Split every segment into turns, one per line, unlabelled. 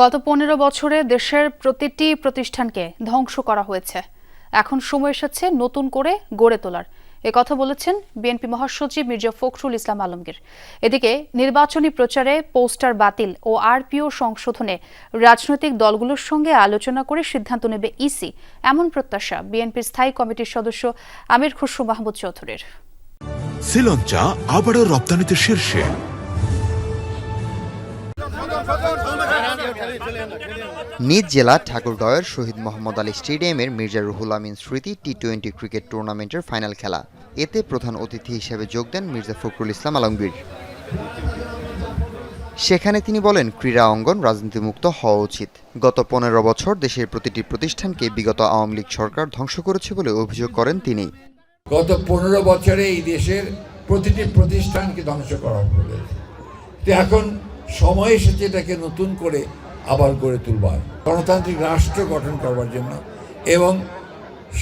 গত পনেরো বছরে দেশের প্রতিটি প্রতিষ্ঠানকে ধ্বংস করা হয়েছে। এখন সময় এসেছে নতুন করে গড়ে তোলার। এ কথা বলেছেন বিএনপি মহাসচিব মির্জা ফখরুল ইসলাম আলমগীর। এদিকে নির্বাচনী প্রচারে পোস্টার বাতিল ও আরপিও সংশোধনে রাজনৈতিক দলগুলোর সঙ্গে আলোচনা করে সিদ্ধান্ত নেবে ইসি, এমন প্রত্যাশা বিএনপির স্থায়ী কমিটির সদস্য আমির খুসরু মাহমুদ চৌধুরীর।
আবারও রপ্তানিতে শীর্ষে।
নিজ জেলা ঠাকুরগাঁওয়ের শহীদ মোহাম্মদ আলী স্টেডিয়ামের মির্জা রুহুল আমিন স্মৃতি টি টোয়েন্টি ক্রিকেট টুর্নামেন্টের ফাইনাল খেলা। এতে প্রধান অতিথি হিসেবে যোগ দেন মির্জা ফখরুল ইসলাম আলমগীর। সেখানে তিনি বলেন, ক্রীড়া অঙ্গন রাজনীতিমুক্ত হওয়া উচিত। গত পনেরো বছর দেশের প্রতিটি প্রতিষ্ঠানকে বিগত আওয়ামী লীগ সরকার ধ্বংস করেছে বলে অভিযোগ করেন তিনি।
গত পনেরো বছরে এই দেশের প্রতিটি প্রতিষ্ঠানকে ধ্বংস করা হয়েছে। এখন সময় এসেছে এটাকে নতুন করে আবার গড়ে তুলবার। গণতান্ত্রিক রাষ্ট্র গঠন করবার জন্য এবং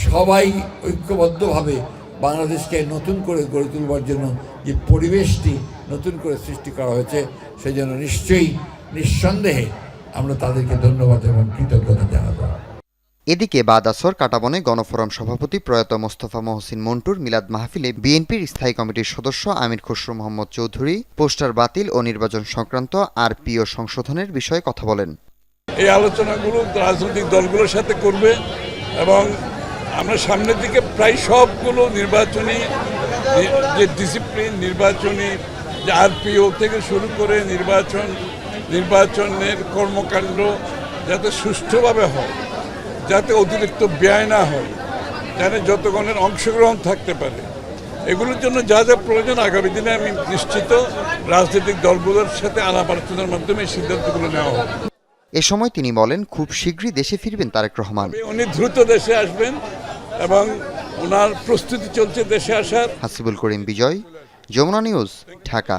সবাই ঐক্যবদ্ধভাবে বাংলাদেশকে নতুন করে গড়ে তুলবার জন্য যে পরিবেশটি নতুন করে সৃষ্টি করা হয়েছে সেই জন্য নিশ্চয়ই নিঃসন্দেহে আমরা তাদেরকে ধন্যবাদ এবং কৃতজ্ঞতা জানাব।
এদিকে বাদাসর কাটাবনে গণফোরাম সভাপতি প্রয়াত মোস্তফা মহসিন মন্টুর মিলাদ মাহফিলে বিএনপির স্থায়ী কমিটির সদস্য আমির খসরু মোহাম্মদ চৌধুরী পোস্টার বাতিল ও নির্বাচন সংক্রান্ত আরপিও সংশোধনের বিষয়ে কথা বলেন।
এই আলোচনাগুলো রাজনৈতিক দলগুলোর সাথে করবে এবং আমরা সামনের দিকে প্রায় সবগুলো নির্বাচনী যে ডিসিপ্লিন নির্বাচনী যে আরপিও থেকে শুরু করে নির্বাচন, নির্বাচনের কর্মকাণ্ড যাতে সুষ্ঠুভাবে হয় যাতে অতিরিক্ত ব্যয় না হয় যাতে যতগণের অংশগ্রহণ থাকতে পারে। এগুলোর জন্য যা যা প্রয়োজন আগামী দিনে আমি নিশ্চিত রাজনৈতিক দলগুলোর সাথে আলাপ আলোচনার মাধ্যমে সিদ্ধান্তগুলো নেওয়া হবে।
এ সময় তিনি বলেন খুব শীঘ্রই দেশে ফিরবেন তারেক রহমান।
উনি দ্রুত দেশে আসবেন এবং ওনার প্রস্তুতি চলছে দেশে আসার।
হাসিবুল করিম বিজয় যমুনা নিউজ ঢাকা।